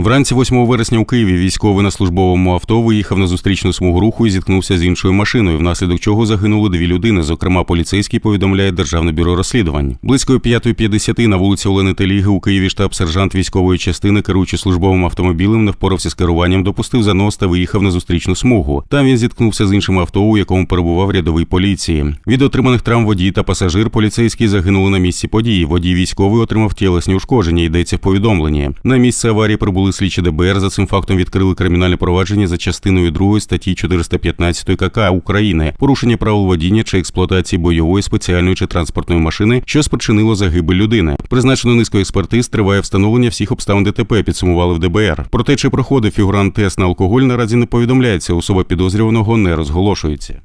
Вранці 8 вересня у Києві військовий на службовому авто виїхав на зустрічну смугу руху і зіткнувся з іншою машиною, внаслідок чого загинули дві людини. Зокрема, поліцейський повідомляє Державне бюро розслідувань. Близько 5.50 на вулиці Олени Теліги у Києві штаб-сержант військової частини, керуючи службовим автомобілем, не впорався з керуванням, допустив занос та виїхав на зустрічну смугу. Там він зіткнувся з іншим авто, у якому перебував рядовий поліції. Від отриманих травм водій та пасажир поліцейські загинули на місці події. Водій військовий отримав тілесні ушкодження. Йдеться в повідомленні. На місце аварії прибули слідчі ДБР. За цим фактом відкрили кримінальне провадження за частиною 2 статті 415 КК України порушення правил водіння чи експлуатації бойової спеціальної чи транспортної машини, що спричинило загибель людини. Призначено низку експертиз. Триває встановлення всіх обставин ДТП. Підсумували в ДБР. Про те, чи проходив фігурант тест на алкоголь, наразі не повідомляється. Особа підозрюваного не розголошується.